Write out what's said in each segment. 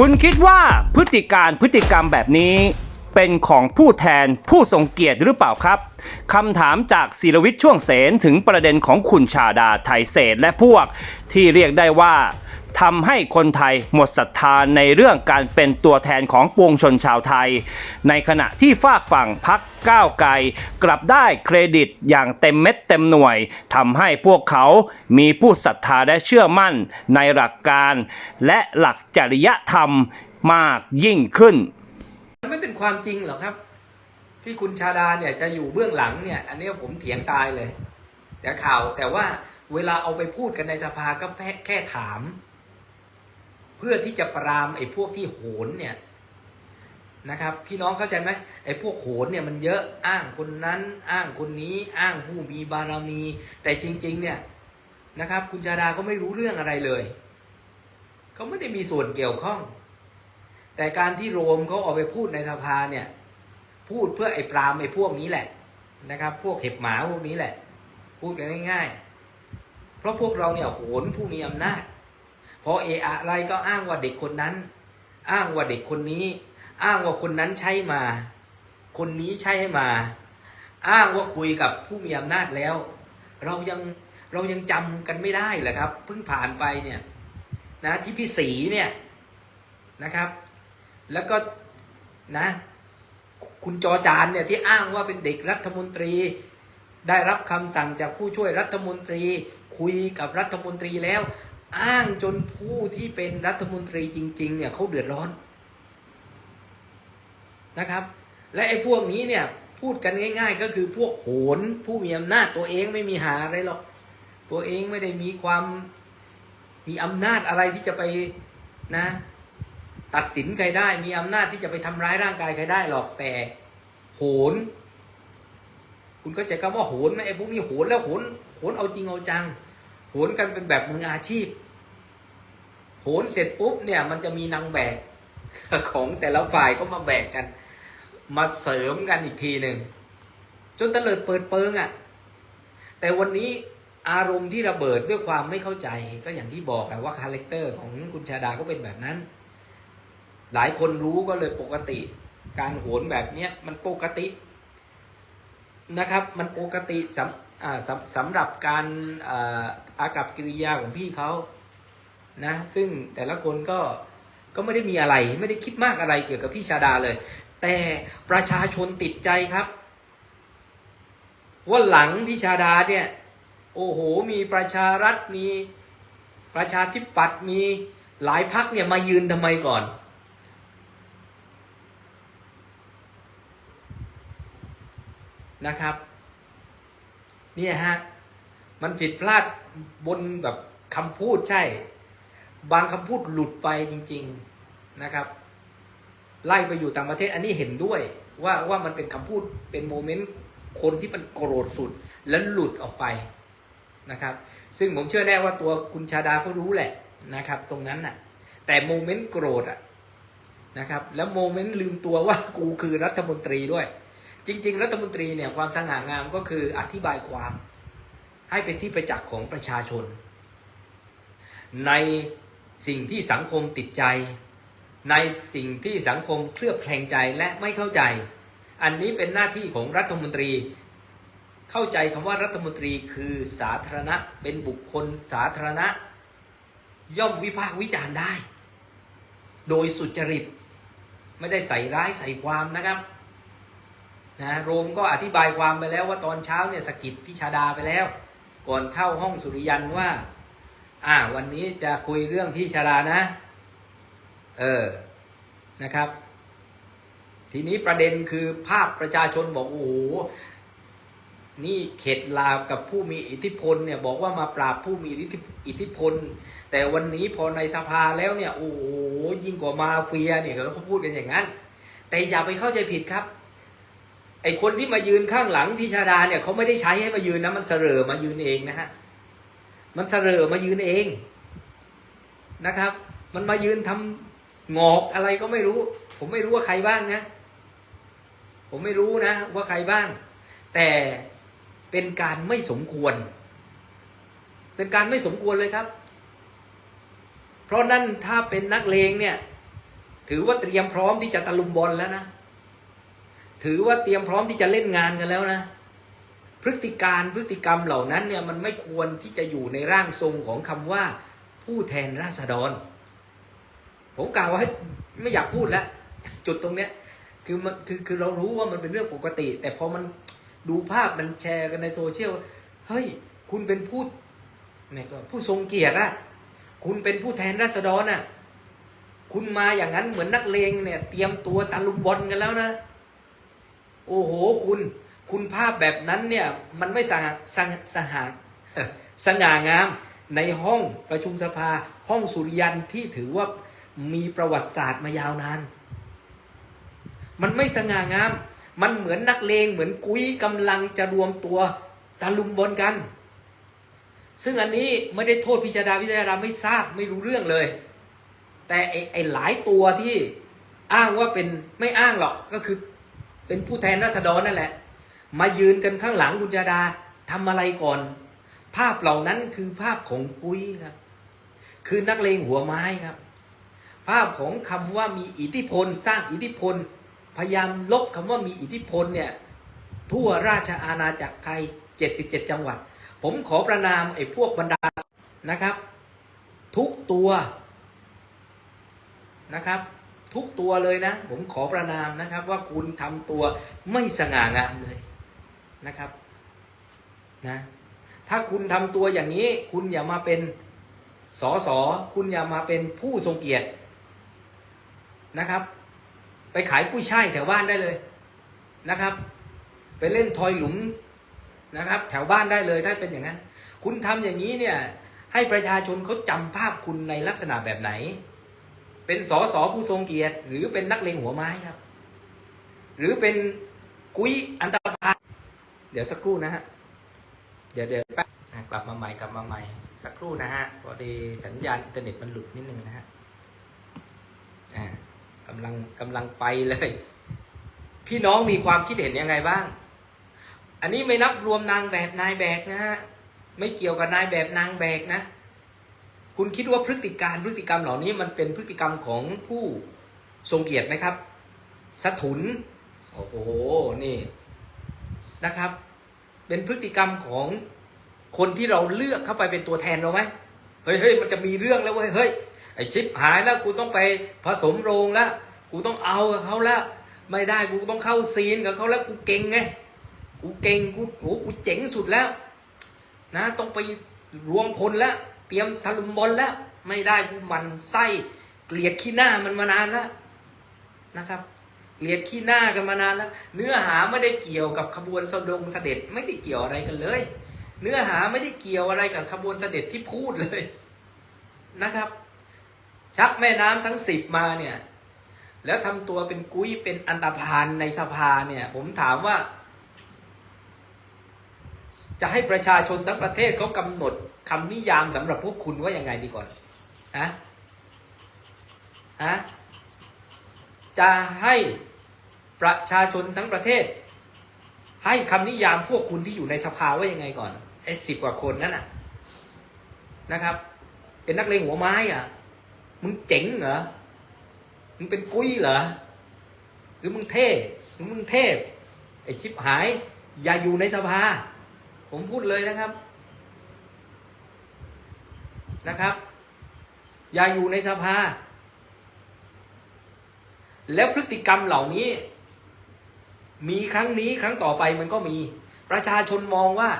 คุณคิดว่าพฤติการพฤติกรรมแบบนี้ เป็นของผู้แทนผู้ทรงเกียรติหรือเปล่าครับคำถามจากศิรวิทย์ช่วงเสนถึงประเด็นของคุณชาดาไทยเศษและพวกที่เรียกได้ว่า ทำให้คนไทยหมดศรัทธาในเรื่องการเป็นตัวแทนของปวงชนชาวไทย ในขณะที่ฝากฝั่งพักก้าวไกลกลับได้เครดิตอย่างเต็มเม็ดเต็มหน่วยทำให้พวกเขามีผู้ศรัทธาและเชื่อมั่นในหลักการ และหลักจริยธรรมมากยิ่งขึ้นมันไม่เป็นความจริงหรอกครับ ที่คุณชาดาเนี่ยจะอยู่เบื้องหลังเนี่ย อันนี้ผมเถียงตายเลยแต่ข่าวแต่ว่าเวลาเอาไปพูดกันในสภาก็แค่ถาม เพื่อที่จะปรามไอ้พวกที่โหนเนี่ยนะครับ พี่น้องเข้าใจไหมไอ้พวกโหนเนี่ยมันเยอะอ้างคนนั้น อ้างคนนี้ อ้างผู้มีบารมี แต่จริง ๆ เนี่ยนะครับ คุณชาดาก็ไม่รู้เรื่องอะไรเลยเขาไม่ได้มีส่วนเกี่ยวข้อง แต่การที่โรมเขาเอาไปพูดในสภาเนี่ย พูดเพื่อไอ้ปรามไอ้พวกนี้แหละนะครับ พวกเห็บหมาพวกนี้แหละ พูดกันง่ายๆ เพราะพวกเราเนี่ยโหนผู้มีอำนาจ พอเอะอะไรก็อ้างว่าเด็กคนนั้น อ้างว่าเด็กคนนี้ อ้างว่าคนนั้นใช้มา คนนี้ใช้ให้มา อ้างว่าคุยกับผู้มีอำนาจแล้ว เรายังเรายังจำกันไม่ได้เหรอครับ เพิ่งผ่านไปเนี่ยนะที่พี่สีเนี่ยนะครับ แล้วก็นะ คุณจอจานเนี่ยที่อ้างว่าเป็นเด็กรัฐมนตรี ได้รับคำสั่งจากผู้ช่วยรัฐมนตรี คุยกับรัฐมนตรีแล้ว อ้างจนผู้ที่เป็นรัฐมนตรีจริง ๆ เนี่ยเขาเดือดร้อนนะครับ และไอ้พวกนี้เนี่ยพูดกันง่าย ๆ ก็คือพวกโหนผู้มีอำนาจตัวเองไม่มีหาอะไรหรอก ตัวเองไม่ได้มีความมีอำนาจอะไรที่จะไปนะ ตัดสินใครได้ มีอำนาจที่จะไปทำร้ายร่างกายใครได้หรอกแต่โหน คุณก็จะคำว่าโหนไหมไอ้พวกนี้โหนแล้วโหนโหนเอาจริงเอาจัง โหนกันเป็นแบบมืออาชีพโหนเสร็จปุ๊บเนี่ย มันจะมีนางแบกของแต่ละฝ่ายก็มาแบกกัน มาเสริมกันอีกทีหนึ่งจนตะเลิดเปิดเปิงอะ่ะ แต่วันนี้อารมณ์ที่ระเบิดด้วยความไม่เข้าใจก็อย่างที่บอกอะว่าคาแรคเตอร์ของคุณชาดาก็เป็นแบบนั้น หลายคนรู้ก็เลยปกติ การโหนแบบเนี้ยมันปกตินะครับ มันปกติสำสำสำหรับการ อาอากับกิริยาของพี่เขานะ ซึ่งแต่ละคนก็ก็ไม่ได้มีอะไร ไม่ได้คิดมากอะไรเกี่ยวกับพี่ชาดาเลย แต่ประชาชนติดใจครับว่าหลังพี่ชาดาเนี่ย โอ้โห มีประชารัฐมีประชาธิปัตย์มีหลายพักเนี่ยมายืนทำไมก่อน นะครับ เนี่ยฮะ มันผิดพลาดบนแบบคำพูดใช่ บางคำพูดหลุดไปจริง ๆนะครับ ไล่ไปอยู่ต่างประเทศอันนี้เห็นด้วยว่าว่ามันเป็นคำพูดเป็นโมเมนต์คนที่มันโกรธสุดแล้วหลุดออกไปนะครับ ซึ่งผมเชื่อแน่ว่าตัวคุณชาดาก็รู้แหละนะครับ ตรงนั้นน่ะ แต่โมเมนต์โกรธอะนะครับ แล้วโมเมนต์ลืมตัวว่ากูคือรัฐมนตรีด้วย จริง ๆ รัฐมนตรีเนี่ยความสง่างามก็คืออธิบายความ ให้เป็นที่ประจักษ์ของประชาชน ในสิ่งที่สังคมติดใจ ในสิ่งที่สังคมเคลือบแคลงใจและไม่เข้าใจ อันนี้เป็นหน้าที่ของรัฐมนตรี เข้าใจคำว่ารัฐมนตรีคือสาธารณะเป็นบุคคลสาธารณะ ย่อมวิพากษ์วิจารณ์ได้ โดยสุจริตไม่ได้ใส่ร้ายใส่ความนะครับนะโรมก็อธิบายความไปแล้วว่าตอนเช้าเนี่ยสกิดพิชาดาไปแล้ว ก่อนเข้าห้องสุริยันว่า อ่า วันนี้จะคุยเรื่องพิชาดานะ เออนะครับ ทีนี้ประเด็นคือภาพประชาชนบอกโอ้โหนี่เข็ดลาบกับผู้มีอิทธิพลเนี่ยบอกว่ามาปราบผู้มีอิทธิพล แต่วันนี้พอในสภาแล้วเนี่ยโอ้โหยิ่งกว่ามาเฟียเนี่ยเขาพูดกันอย่างนั้น แต่อย่าไปเข้าใจผิดครับ ไอคนที่มายืนข้างหลังพิชาดาเนี่ยเขาไม่ได้ใช้ให้มายืนนะมันเสรอมายืนเองนะฮะมันเสรอมายืนเองนะครับ มันมายืนทำงอกอะไรก็ไม่รู้ ผมไม่รู้ว่าใครบ้างนะ ผมไม่รู้นะ ว่าใครบ้าง แต่เป็นการไม่สมควร เป็นการไม่สมควรเลยครับ เพราะนั่นถ้าเป็นนักเลงเนี่ย ถือว่าเตรียมพร้อมที่จะตะลุมบอลแล้วนะ ถือว่าเตรียมพร้อมที่จะเล่นงานกันแล้วนะ พฤติการพฤติกรรมเหล่านั้นเนี่ยมันไม่ควรที่จะอยู่ในร่างทรงของคำว่า ผู้แทนราษฎร ผมกล่าวว่าไม่อยากพูดแล้ว จุดตรงเนี้ยคือมันคือคือเรารู้ว่ามันเป็นเรื่องปกติ แต่พอมันดูภาพมันแชร์กันในโซเชียลเฮ้ย คุณเป็นผู้เนี่ยก็ผู้ทรงเกียรติอะคุณเป็นผู้แทนราษฎรน่ะคุณมาอย่างนั้นเหมือนนักเลงเนี่ย เตรียมตัวตะลุมบอลกันแล้วนะ โอ้โหคุณคุณภาพแบบนั้นเนี่ยมันไม่สง่าสง่าสง่าสง่างามในห้องประชุมสภาห้องสุริยันที่ถือว่ามีประวัติศาสตร์มายาวนาน มันไม่สง่างาม มันเหมือนนักเลงเหมือนกุ้ยกำลังจะรวมตัวตะลุมบอลกัน ซึ่งอันนี้ไม่ได้โทษพิจารณาพิจารณาไม่ทราบไม่รู้เรื่องเลย แต่ไอ้ไอ้หลายตัวที่อ้างว่าเป็นไม่อ้างหรอกก็คือ เป็นผู้แทนราษฎรนั่นแหละ มายืนกันข้างหลังคุณจาดาทำอะไรก่อน ภาพเหล่านั้นคือภาพของกุ้ยครับ คือนักเลงหัวไม้ครับ ภาพของคำว่ามีอิทธิพล สร้างอิทธิพล พยายามลบคำว่ามีอิทธิพลเนี่ยทั่วราชอาณาจักรไทย 77 จังหวัด ผมขอประนามไอ้พวกบรรดานะครับ ทุกตัวนะครับ ทุกตัวเลยนะ ผมขอประนามนะครับ ว่าคุณทำตัวไม่สง่างามเลยนะครับนะถ้าคุณทำตัวอย่างนี้ คุณอย่ามาเป็นสอสอคุณอย่ามาเป็นผู้ทรงเกียรตินะครับ ไปขายกุ้ยช่ายแถวบ้านได้เลยนะครับ ไปเล่นทอยหลุมนะครับ แถวบ้านได้เลยถ้าเป็นอย่างนั้น คุณทำอย่างนี้เนี่ยให้ประชาชนเขาจำภาพคุณในลักษณะแบบไหน เป็นสอสอผู้ทรงเกียรติ หรือเป็นนักเลงหัวไม้ครับ หรือเป็นกุ้ยอันตรพานเดี๋ยวสักครู่นะฮะ เดี๋ยวเดี๋ยวแป๊บกลับมาใหม่กลับมาใหม่ สักครู่นะฮะพอดีสัญญาณอินเทอร์เน็ตมันหลุดนิดนึงนะฮะอ่ากำลังกำลังไปเลย พี่น้องมีความคิดเห็นยังไงบ้าง อันนี้ไม่นับรวมนางแบบนายแบกนะฮะไม่เกี่ยวกับนายแบบนางแบกนะ คุณคิดว่าพฤติการพฤติกรรมเหล่านี้มันเป็นพฤติกรรมของผู้ทรงเกียรติไหมครับสถุนโอ้โหนี่นะครับ เป็นพฤติกรรมของคนที่เราเลือกเข้าไปเป็นตัวแทนเราไหมเฮ้ยเฮ้ยมันจะมีเรื่องแล้วเว้ยเฮ้ยไอชิปหายแล้วกูต้องไปผสมโรงแล้วกูต้องเอากับเขาแล้วไม่ได้กูต้องเข้าซีนกับเขาแล้วกูเก่งไงกูเก่งกูโหกูเจ๋งสุดแล้ว นะ ต้องไปรวมพลแล้ว เตรียมทะลุมบอลแล้ว ไม่ได้กูมันไส้เกลียดขี้หน้ามันมานานแล้วนะครับเกลียดขี้หน้ากันมานานแล้ว เนื้อหาไม่ได้เกี่ยวกับขบวนสดงเสด็จไม่ได้เกี่ยวอะไรกันเลย เนื้อหาไม่ได้เกี่ยวอะไรกับขบวนเสด็จที่พูดเลยนะครับ ชักแม่น้ำทั้งสิบมาเนี่ย แล้วทำตัวเป็นกุ้ยเป็นอันตรพานในสภาเนี่ย ผมถามว่า จะให้ประชาชนทั้งประเทศเขากำหนด คำนิยามสำหรับพวกคุณว่ายังไงดีก่อนฮะฮะจะให้ประชาชนทั้งประเทศ ให้คำนิยามพวกคุณที่อยู่ในสภาว่ายังไงก่อนไอ้สิบกว่าคนนั่นน่ะ นะครับ เป็นนักเลงหัวไม้อะ มึงเจ๋งเหรอมึงเป็นกุ้ยเหรอหรือมึงเท่หรือมึงเทพไอชิบหาย อย่าอยู่ในสภา ผมพูดเลยนะครับ นะครับ อย่าอยู่ในสภา แล้วพฤติกรรมเหล่านี้ มีครั้งนี้ครั้งต่อไปมันก็มี ประชาชนมองว่า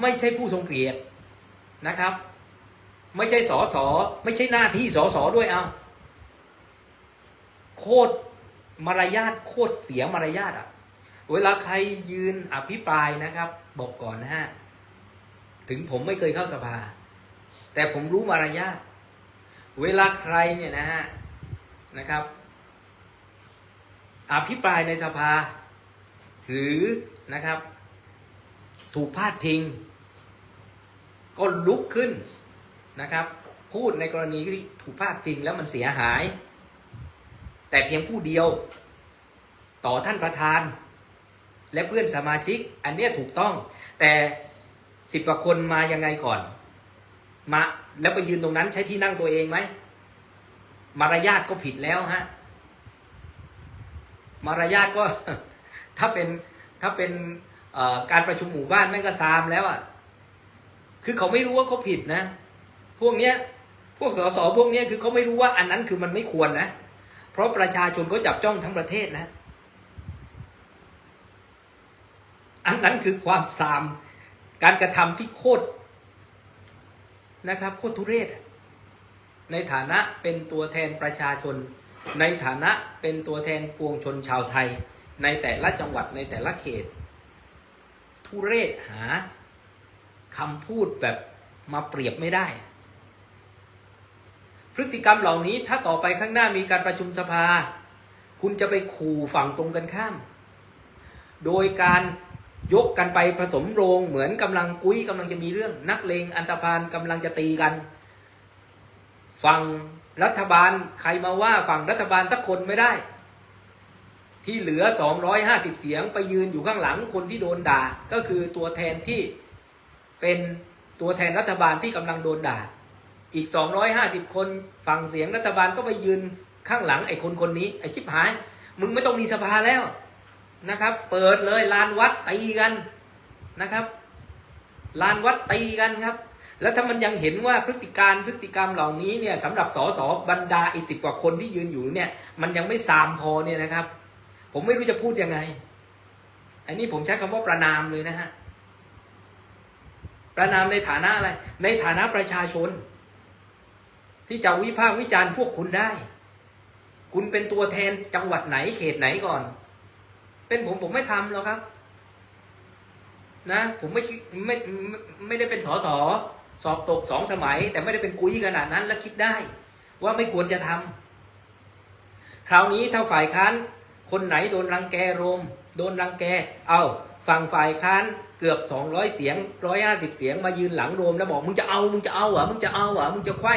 ไม่ใช่ผู้ทรงเกียรตินะครับ ไม่ใช่สอสอไม่ใช่หน้าที่สอสอด้วยเอาโคตรมารยาทโคตรเสียมารยาทอะ เวลาใครยืนอภิปรายนะครับ บอกก่อนนะฮะ ถึงผมไม่เคยเข้าสภา แต่ผมรู้มารยาทเวลาใครเนี่ยนะฮะนะครับ อภิปรายในสภา หรือนะครับ ถูกพาดพิง ก็ลุกขึ้นนะครับ พูดในกรณีที่ถูกพาดพิงแล้วมันเสียหาย แต่เพียงผู้เดียว ต่อท่านประธาน และเพื่อนสมาชิก อันเนี้ยถูกต้อง แต่สิบกว่าคนมายังไงก่อน มาแล้วไปยืนตรงนั้นใช้ที่นั่งตัวเองไหมมารยาทก็ผิดแล้วฮะมารยาทก็ ถ้าเป็นถ้าเป็นการประชุมหมู่บ้านแม่งก็ซามแล้วอะคือเขาไม่รู้ว่าเขาผิดนะ พวกเนี้ย พวกสสพวกเนี้ยคือเขาไม่รู้ว่าอันนั้นคือมันไม่ควรนะเพราะประชาชนก็จับจ้องทั้งประเทศนะ อันนั้นคือความซาม การกระทำที่โคตร นะครับโคตรทุเรศในฐานะเป็นตัวแทนประชาชน ในฐานะเป็นตัวแทนปวงชนชาวไทย ในแต่ละจังหวัดในแต่ละเขต ทุเรศหาคำพูดแบบมาเปรียบไม่ได้ พฤติกรรมเหล่านี้ถ้าต่อไปข้างหน้ามีการประชุมสภา คุณจะไปขู่ฝั่งตรงกันข้าม โดยการ ยกกันไปผสมโรงเหมือนกำลังกุ้ยกำลังจะมีเรื่องนักเลงอันตรพานกำลังจะตีกัน ฝั่งรัฐบาลใครมาว่าฝั่งรัฐบาลสักคนไม่ได้ ที่เหลือ 250 เสียงไปยืนอยู่ข้างหลังคนที่โดนด่า ก็คือตัวแทนที่เป็นตัวแทนรัฐบาลที่กำลังโดนด่า อีก 250 คนฝั่งเสียงรัฐบาลก็ไปยืนข้างหลังไอ้คนคนนี้ไอ้ชิบหาย มึงไม่ต้องมีสภาแล้ว นะครับ เปิดเลยลานวัดตีกันนะครับ ลานวัดตีกันครับ แล้วถ้ามันยังเห็นว่าพฤติการพฤติกรรมเหล่านี้เนี่ยสำหรับสสบรรดาอีสิบกว่าคนที่ยืนอยู่เนี่ย มันยังไม่ซามพอเนี่ยนะครับ ผมไม่รู้จะพูดยังไง อันนี้ผมใช้คำว่าประนามเลยนะฮะประนามในฐานะอะไร ในฐานะประชาชน ที่จะวิพากษ์วิจารณ์พวกคุณได้ คุณเป็นตัวแทนจังหวัดไหนเขตไหนก่อน เป็นผมผมไม่ทำหรอกครับ นะ ผมไม่ไม่ไม่ได้เป็นสอสอสอบตกสองสมัย แต่ไม่ได้เป็นกุยขนาดนั้น และคิดได้ ว่าไม่ควรจะทำคราวนี้ถ้าฝ่ายค้านคนไหนโดนรังแกโรม โดนรังแก เอาฝั่งฝ่ายค้านเกือบสองร้อยเสียงร้อยห้าสิบเสียงมายืนหลังโรมแล้วบอกมึงจะเอามึงจะเอาเหรอมึงจะเอาเหรอมึงจะไขว้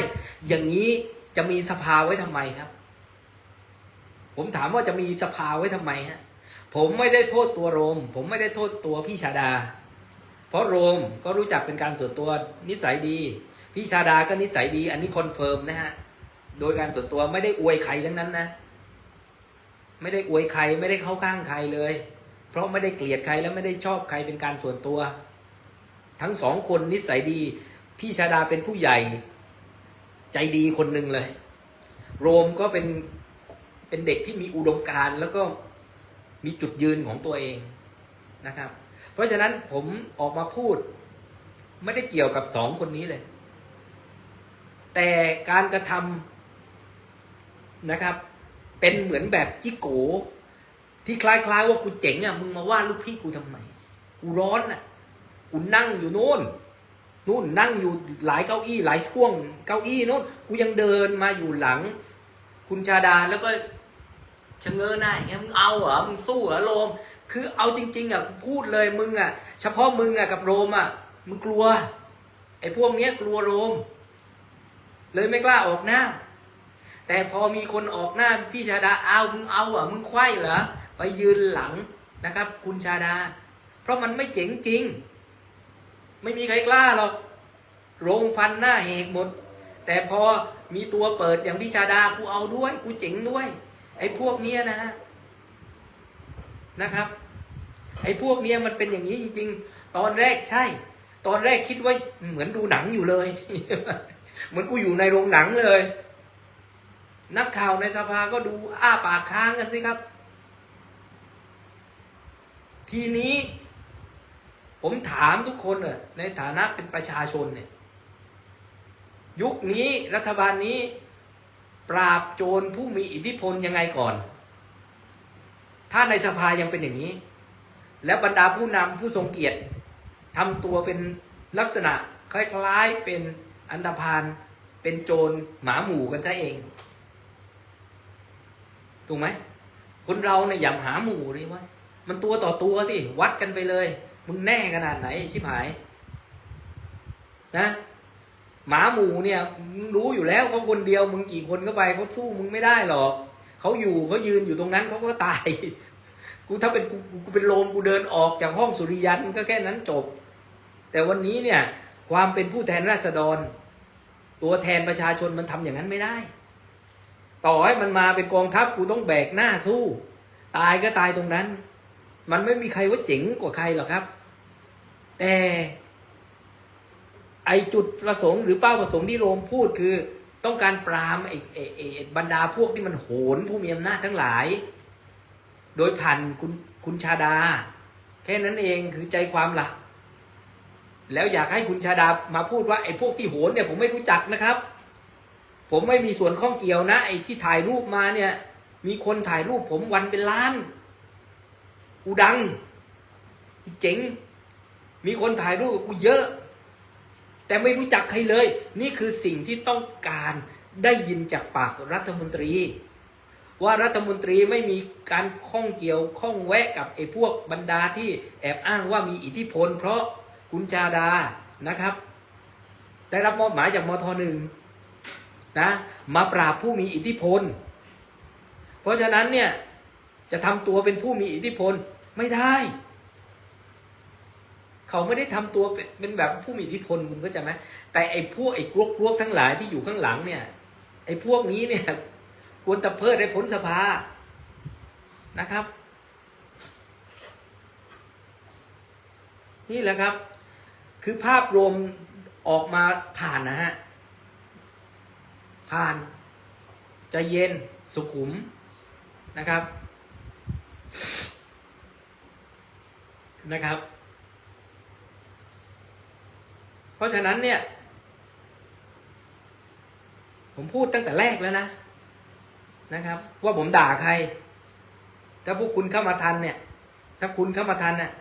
อย่างนี้จะมีสภาไว้ทำไมครับ ผมถามว่าจะมีสภาไว้ทำไมฮะ ผมไม่ได้โทษตัวโรม ผมไม่ได้โทษตัวพี่ชาดา เพราะโรมก็รู้จักเป็นการส่วนตัวนิสัยดี พี่ชาดาก็นิสัยดี อันนี้คอนเฟิร์มนะฮะ โดยการส่วนตัวไม่ได้อวยใครทั้งนั้นนะ ไม่ได้อวยใครไม่ได้เข้าข้างใครเลย เพราะไม่ได้เกลียดใครและไม่ได้ชอบใครเป็นการส่วนตัว ทั้งสองคนนิสัยดี พี่ชาดาเป็นผู้ใหญ่ ใจดีคนหนึ่งเลย โรมก็เป็นเป็นเด็กที่มีอุดมการณ์แล้วก็ มีจุดยืนของตัวเองนะครับ เพราะฉะนั้นผมออกมาพูด ไม่ได้เกี่ยวกับสองคนนี้เลย แต่การกระทำนะครับ เป็นเหมือนแบบจิโกที่คล้ายๆ ว่ากูเจ๋งอะมึงมาว่าลูกพี่กูทำไมกูร้อนอะกูนั่งอยู่โน่นนู่นนั่งอยู่หลายเก้าอี้หลายช่วง เก้าอี้โน่นกูยังเดินมาอยู่หลัง คุณชาดาแล้วก็ ชะเง้อหน้าอย่างเงี้ยมึงเอาเหรอมึงสู้เหรอโรม คือเอาจริง ๆอะพูดเลยมึงอะ เฉพาะมึงอะกับโรมอะมึงกลัว ไอ้พวกเนี้ยกลัวโรม เลยไม่กล้าออกหน้า แต่พอมีคนออกหน้าพี่ชาดาเอามึงเอาอะมึงไขว้เหรอไปยืนหลังนะครับ คุณชาดา เพราะมันไม่เจ๋งจริง ไม่มีใครกล้าหรอกโรงฟันหน้าเหกหมด แต่พอมีตัวเปิดอย่างพี่ชาดากูเอาด้วยกูเจ๋งด้วย ไอ้พวกเนี้ยนะฮะนะครับ ไอ้พวกเนี้ยมันเป็นอย่างนี้จริง ๆ ตอนแรกใช่ ตอนแรกคิดว่าเหมือนดูหนังอยู่เลย เหมือนกูอยู่ในโรงหนังเลย นักข่าวในสภาก็ดูอ้าปากค้างกันสิครับ ทีนี้ ผมถามทุกคนเน่ะในฐานะเป็นประชาชนเนี่ย ยุคนี้รัฐบาลนี้ ปราบโจรผู้มีอิทธิพลยังไงก่อน ถ้าในสภายังเป็นอย่างนี้ แล้วบรรดาผู้นำผู้ทรงเกียรติทำตัวเป็นลักษณะคล้ายๆเป็นอันดพานเป็นโจรหมาหมู่กันซะเอง ถูกไหมคนเราเนี่ยอย่าหาหมู่เลยว่ามันตัวต่อตัวสิวัดกันไปเลย มึงแน่ขนาดไหนชิบหาย นะ หมาหมูเนี่ยรู้อยู่แล้วเขาคนเดียวมึงกี่คนก็ไปเขาสู้มึงไม่ได้หรอกเขาอยู่เขายืนอยู่ตรงนั้นเขาก็ตาย กูถ้าเป็นกูเป็นโลมกูเดินออกจากห้องสุริยันก็แค่นั้นจบ แต่วันนี้เนี่ย ความเป็นผู้แทนราษฎร ตัวแทนประชาชนมันทำอย่างนั้นไม่ได้ ต่อให้มันมาเป็นกองทัพกูต้องแบกหน้าสู้ ตายก็ตายตรงนั้น มันไม่มีใครว่าเจ๋งกว่าใครหรอกครับ แต่ ไอจุดประสงค์หรือเป้าประสงค์ที่โรมพูดคือ ต้องการปรามไอไอไอบรรดาพวกที่มันโหนผู้มีอำนาจทั้งหลาย โดยผ่านคุณคุณชาดา แค่นั้นเองคือใจความหลัก แล้วอยากให้คุณชาดามาพูดว่าไอ้พวกที่โหนเนี่ยผมไม่รู้จักนะครับ ผมไม่มีส่วนข้องเกี่ยวนะ ไอ้ที่ถ่ายรูปมาเนี่ย มีคนถ่ายรูปผมวันเป็นล้านกูดังกูเจ๋ง มีคนถ่ายรูปกูเยอะ แต่ไม่รู้จักใครเลย นี่คือสิ่งที่ต้องการได้ยินจากปากรัฐมนตรี ว่ารัฐมนตรีไม่มีการข้องเกี่ยวข้องแวะกับไอ้พวกบรรดาที่แอบอ้างว่ามีอิทธิพล เพราะคุณจาดานะครับ ได้รับมอบหมายจากมทหนึ่งนะมาปราบผู้มีอิทธิพล เพราะฉะนั้นเนี่ยจะทำตัวเป็นผู้มีอิทธิพลไม่ได้ เขาไม่ได้ทำตัวเป็นแบบผู้มีอิทธิพลคุณก็จะไหมแต่ไอ้พวกไอ้กลวกกลวกทั้งหลายที่อยู่ข้างหลังเนี่ย ไอ้พวกนี้เนี่ยควรตะเพิดให้พ้นสภานะครับ นี่แหละครับ คือภาพรวมออกมาผ่านนะฮะผ่านจะเย็นสุขุมนะครับนะครับ เพราะฉะนั้นเนี่ย ผมพูดตั้งแต่แรกแล้วนะนะครับ ว่าผมด่าใคร ถ้าพวกคุณเข้ามาทันเนี่ย ถ้าคุณเข้ามาทันน่ะ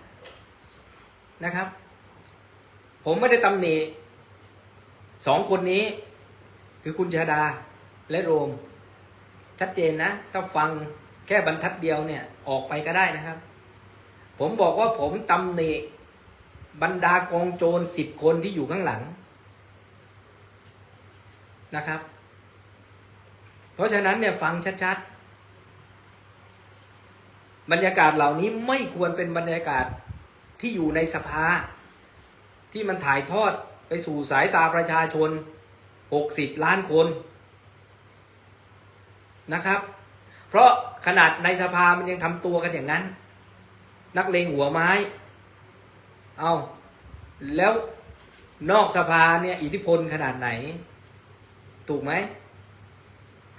นะครับ ผมไม่ได้ตำหนิสองคนนี้ คือคุณชาดาและโรม ชัดเจนนะ ถ้าฟังแค่บรรทัดเดียวเนี่ย ออกไปก็ได้นะครับ ผมบอกว่าผมตำหนิ บรรดากองโจรสิบคนที่อยู่ข้างหลังนะครับ เพราะฉะนั้นเนี่ยฟังชัดๆ บรรยากาศเหล่านี้ไม่ควรเป็นบรรยากาศที่อยู่ในสภา ที่มันถ่ายทอดไปสู่สายตาประชาชน 60 ล้านคนนะครับ เพราะขนาดในสภามันยังทำตัวกันอย่างนั้น นักเลงหัวไม้ เอาแล้วนอกสภาเนี่ย อิทธิพลขนาดไหน ถูกไหม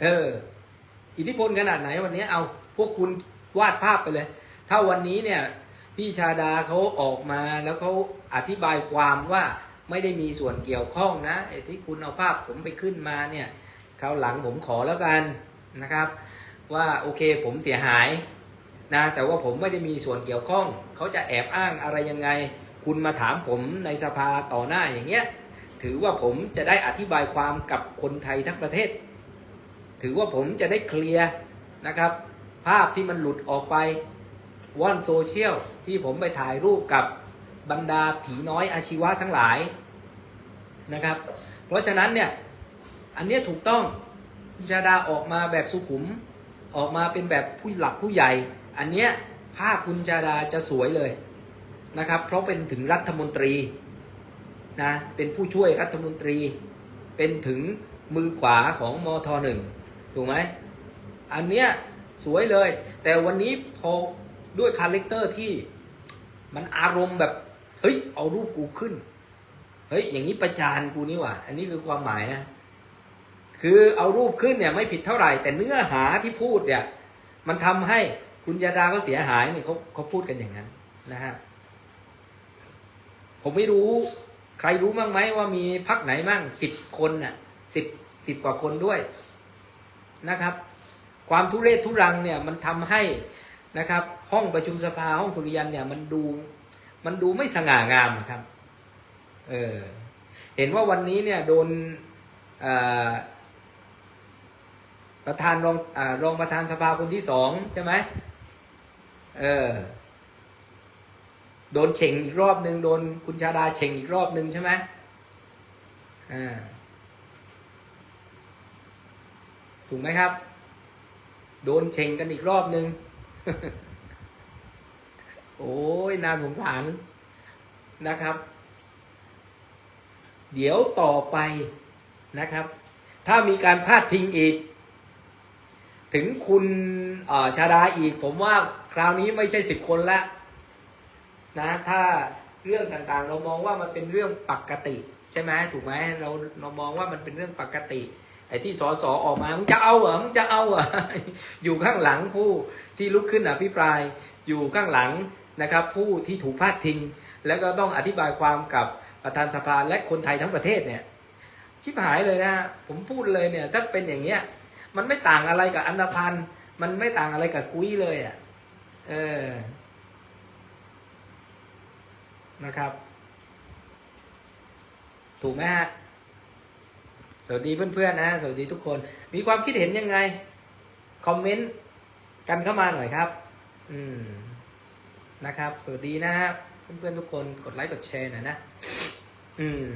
เออ อิทธิพลขนาดไหนวันนี้เอาพวกคุณวาดภาพไปเลย ถ้าวันนี้เนี่ย พี่ชาดาเขาออกมาแล้วเขาอธิบายความว่าไม่ได้มีส่วนเกี่ยวข้องนะไอ้ที่คุณเอาภาพผมไปขึ้นมาเนี่ยคราวหลังผมขอแล้วกันนะครับ ว่าโอเคผมเสียหายนะแต่ว่าผมไม่ได้มีส่วนเกี่ยวข้อง เขาจะแอบอ้างอะไรยังไง คุณมาถามผมในสภาต่อหน้าอย่างเงี้ย ถือว่าผมจะได้อธิบายความกับคนไทยทั้งประเทศ ถือว่าผมจะได้เคลียร์นะครับ ภาพที่มันหลุดออกไปว่อนโซเชียลที่ผมไปถ่ายรูปกับบรรดาผีน้อยอาชีวะทั้งหลายนะครับ เพราะฉะนั้นเนี่ย อันเนี้ยถูกต้องคุณชาดาออกมาแบบสุขุม ออกมาเป็นแบบผู้หลักผู้ใหญ่ อันเนี้ยภาพคุณชาดาจะสวยเลย นะครับเพราะเป็นถึงรัฐมนตรีนะเป็นผู้ช่วยรัฐมนตรี เป็นถึงมือขวาของมทหนึ่งถูกไหมอันเนี้ยสวยเลย แต่วันนี้พอด้วยคาแรคเตอร์ที่มันอารมณ์แบบเฮ้ยเอารูปกูขึ้นเฮ้ยอย่างนี้ประจานกูนี่หว่า อันนี้คือความหมายนะคือเอารูปขึ้นเนี่ยไม่ผิดเท่าไหร่ แต่เนื้อหาที่พูดเนี่ย มันทำให้คุณยาดาเขาเสียหายเนี่ยเขาเขาพูดกันอย่างนั้นนะฮะ ผมไม่รู้ ใครรู้บ้างไหมว่ามีพักไหนบ้างสิบคนน่ะสิบสิบกว่าคนด้วยนะครับ ความทุเรศทุรังเนี่ยมันทำให้นะครับ ห้องประชุมสภาห้องสุริยันเนี่ยมันดูมันดูไม่สง่างามครับ เออเห็นว่าวันนี้เนี่ยโดนประธานรองอรองประธานสภาคนที่สองใช่ไหมเออ โดนเฉ่งอีกรอบหนึ่งโดนคุณชาดาเฉ่งอีกรอบหนึ่งใช่ไหมอ่าถูกไหมครับ โดนเฉ่งกันอีกรอบหนึ่งโอ้ยน่าสงสารนะครับ เดี๋ยวต่อไปนะครับ ถ้ามีการพาดพิงอีก ถึงคุณชาดาอีก ผมว่าคราวนี้ไม่ใช่สิบคนละ นะถ้าเรื่องต่างๆ เรามองว่ามันเป็นเรื่องปกติ ใช่ไหมถูกไหมเราเรามองว่ามันเป็นเรื่องปกติไอ้ที่สอสอออกมามึงจะเอาเหรอมึงจะเอาเหรออยู่ข้างหลังผู้ที่ลุกขึ้นอภิปราย อยู่ข้างหลังนะครับ ผู้ที่ถูกพาดพิงแล้วก็ต้องอธิบายความกับประธานสภาและคนไทยทั้งประเทศเนี่ยชิบหายเลยนะผมพูดเลยเนี่ย ถ้าเป็นอย่างเงี้ย มันไม่ต่างอะไรกับอันดพันมันไม่ต่างอะไรกับกุ้ยเลยอะ เออ นะครับ ถูกไหมฮะสวัสดีเพื่อนๆนะ สวัสดีทุกคน มีความคิดเห็นยังไง คอมเมนต์กันเข้ามาหน่อยครับ อืม นะครับ สวัสดีนะฮะ เพื่อนๆทุกคน กดไลค์กดแชร์หน่อยนะ อืม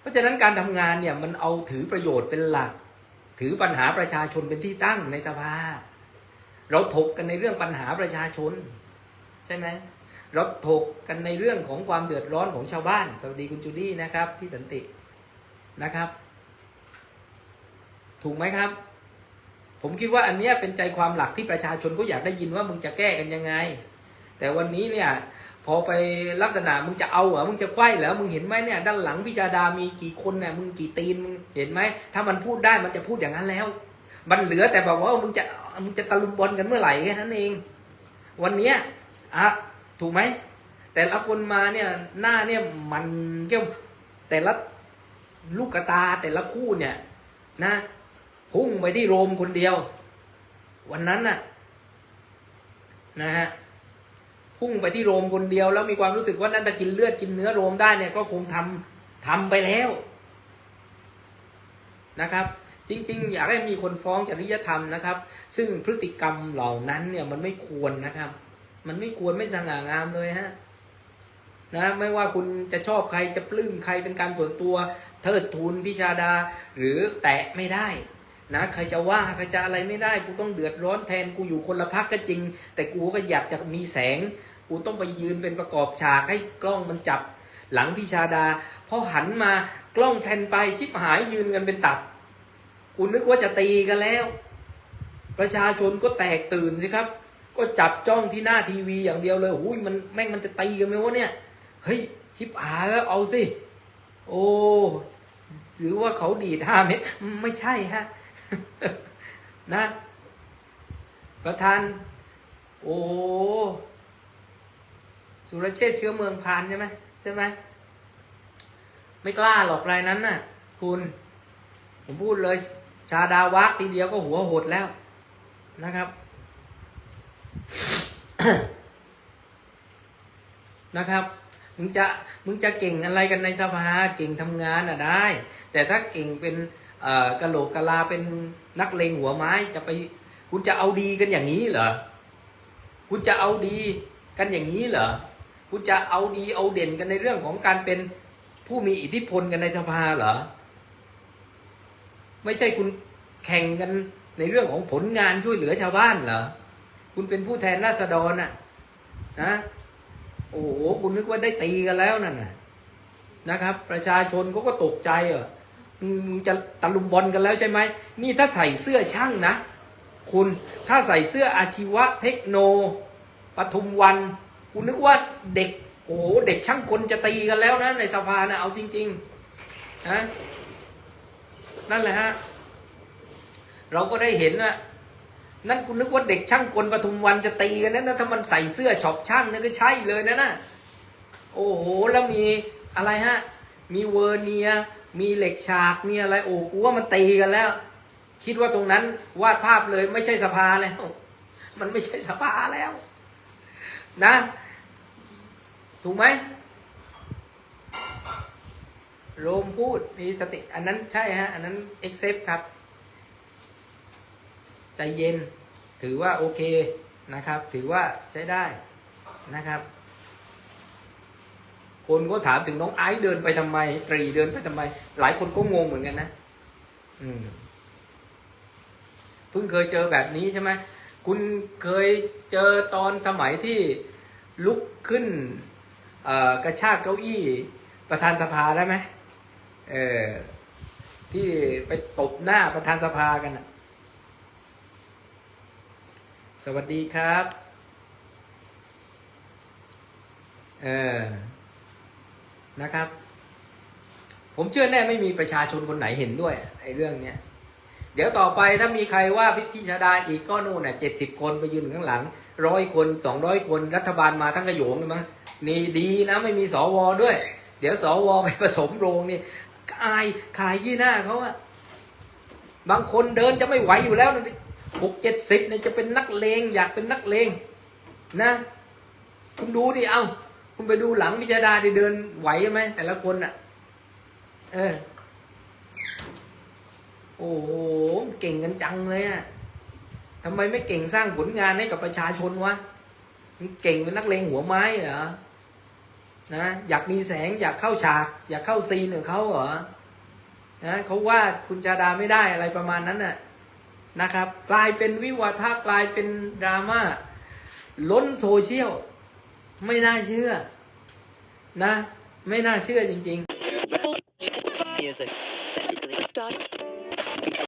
เพราะฉะนั้นการทำงานเนี่ย มันเอาถือประโยชน์เป็นหลัก ถือปัญหาประชาชนเป็นที่ตั้งในสภา เราถกกันในเรื่องปัญหาประชาชน ใช่ไหม เราถกกันในเรื่องของความเดือดร้อนของชาวบ้าน สวัสดีคุณจูดี้นะครับ พี่สันตินะครับ ถูกไหมครับ ผมคิดว่าอันเนี้ยเป็นใจความหลักที่ประชาชนก็อยากได้ยินว่ามึงจะแก้กันยังไง แต่วันนี้เนี่ยพอไปลักษณะมึงจะเอาเหรอมึงจะไขว้เหรอมึงเห็นไหมเนี่ยด้านหลังพิจาดามีกี่คนเนี่ยมึงกี่ตีนมึงเห็นไหมถ้ามันพูดได้มันจะพูดอย่างนั้นแล้ว มันเหลือแต่บอกว่ามึงจะมึงจะตะลุมบอลกันเมื่อไหร่แค่นั้นเอง วันเนี้ยอะ ถูกไหม แต่ละคนมาเนี่ยหน้าเนี่ยมันเกี่ยวแต่ละลูกตาแต่ละคู่เนี่ยนะพุ่งไปที่โรมคนเดียว วันนั้นน่ะนะฮะพุ่งไปที่โรมคนเดียว แล้วมีความรู้สึกว่านั่นถ้ากินเลือดกินเนื้อโรมได้เนี่ยก็คงทำทำไปแล้วนะครับ จริง ๆ อยากให้มีคนฟ้องจริยธรรมนะครับ ซึ่งพฤติกรรมเหล่านั้นเนี่ยมันไม่ควรนะครับ มันไม่ควรไม่สง่างามเลยฮะนะไม่ว่าคุณจะชอบใครจะปลื้มใครเป็นการส่วนตัว เทิดทูนพิชาดาหรือแตะไม่ได้นะใครจะว่าใครจะอะไรไม่ได้ กูต้องเดือดร้อนแทนกูอยู่คนละพักก็จริง แต่กูก็อยากจะมีแสง กูต้องไปยืนเป็นประกอบฉากให้กล้องมันจับ หลังพิชาดาพอหันมากล้องแผ่นไปชิบหายยืนกันเป็นตับกูนึกว่าจะตีกันแล้ว ประชาชนก็แตกตื่นสิครับ ก็จับจ้องที่หน้าทีวีอย่างเดียวเลยอุ้ยมันแม่งมันจะตีกันไหมวะเนี่ย เฮ้ย ชิบหายแล้วเอาสิ โอ้หรือว่าเขาดีดห้าเม็ดไม่ใช่ฮะนะ ประธาน โอ้สุรเชษเชื้อเมืองพานใช่ไหมใช่ไหมไม่กล้าหรอกรายนั้นน่ะ คุณ ผมพูดเลย ชาดาวักทีเดียวก็หัวหดแล้วนะครับ นะครับ มึงจะมึงจะเก่งอะไรกันในสภาเก่งทำงานอะได้ แต่ถ้าเก่งเป็นกะโหลกกะลาเป็นนักเลงหัวไม้จะไป คุณจะเอาดีกันอย่างนี้เหรอคุณจะเอาดีกันอย่างนี้เหรอคุณจะเอาดีเอาเด่นกันในเรื่องของการเป็นผู้มีอิทธิพลกันในสภาเหรอไม่ใช่คุณแข่งกันในเรื่องของผลงานช่วยเหลือชาวบ้านเหรอ คุณเป็นผู้แทนราษฎรน่ะนะโอ้โหคุณนึกว่าได้ตีกันแล้วนั่นน่ะนะครับ ประชาชนเขาก็ตกใจอะมึงจะตะลุมบอลกันแล้วใช่ไหมนี่ถ้าใส่เสื้อช่างนะ คุณถ้าใส่เสื้ออาชีวะเทคโนปทุมวัน คุณนึกว่าเด็ก โอ้โหเด็กช่างคนจะตีกันแล้วนะในสภานะเอาจริงๆนะนั่นแหละฮะเราก็ได้เห็นว่า นั่นคุณนึกว่าเด็กช่างกลปทุมวันจะตีกันนั่นนะถ้ามันใส่เสื้อช็อปช่างนั่นก็ใช่เลยนะนะโอ้โหแล้วมีอะไรฮะ มีเวอร์เนีย มีเหล็กฉากมีอะไรโอ้กูว่ามันตีกันแล้ว คิดว่าตรงนั้นวาดภาพเลยไม่ใช่สภาแล้ว มันไม่ใช่สภาแล้ว นะ ถูกไหมโรมพูดมีสติ อันนั้นใช่ฮะ อันนั้นเอ็กเซปครับ ใจเย็น ถือว่าโอเคนะครับ ถือว่าใช้ได้นะครับ คนก็ถามถึงน้องไอซ์เดินไปทำไม ตรีเดินไปทำไม หลายคนก็งงเหมือนกันนะ อืมเพิ่งเคยเจอแบบนี้ใช่ไหมคุณเคยเจอตอนสมัยที่ลุกขึ้นกระชากเก้าอี้ประธานสภาได้ไหมเออที่ไปตบหน้าประธานสภากันนะ วัสดีครับเออนะครับ ผมเชื่อแน่ไม่มีประชาชนคนไหนเห็นด้วยไอ้เรื่องเนี้ยเดี๋ยวต่อไปถ้ามีใครว่าพิพิชาดาอีกก็นู่นน่ะเจ็ดสิบคนไปยืนข้างหลังร้อยคนสองร้อยคนรัฐบาลมาทั้งกระโยงเลยมั้งนี่ดีนะไม่มีสวด้วย เดี๋ยวสวไปผสมโรงนี่อายขายยี่หน้าเขาอะบางคนเดินจะไม่ไหวอยู่แล้วนะ หกเจ็ดสิบเนี่ยจะเป็นนักเลงอยากเป็นนักเลงนะ คุณดูดิ เอาคุณไปดูหลังพิจาดาดิเดินไหวไหมแต่ละคนอะเออ โอ้โห เก่งกันจังเลยอะทำไมไม่เก่งสร้างผลงานให้กับประชาชนวะมันเก่งเป็นนักเลงหัวไม้เหรอ นะ อยากมีแสงอยากเข้าฉาก อยากเข้าซีนของเขาเหรอ นะเขาว่าคุณชาดาไม่ได้อะไรประมาณนั้นน่ะ นะครับ กลายเป็นวิวาทะกลายเป็นดราม่าล้นโซเชียล ไม่น่าเชื่อ นะ ไม่น่าเชื่อจริง ๆ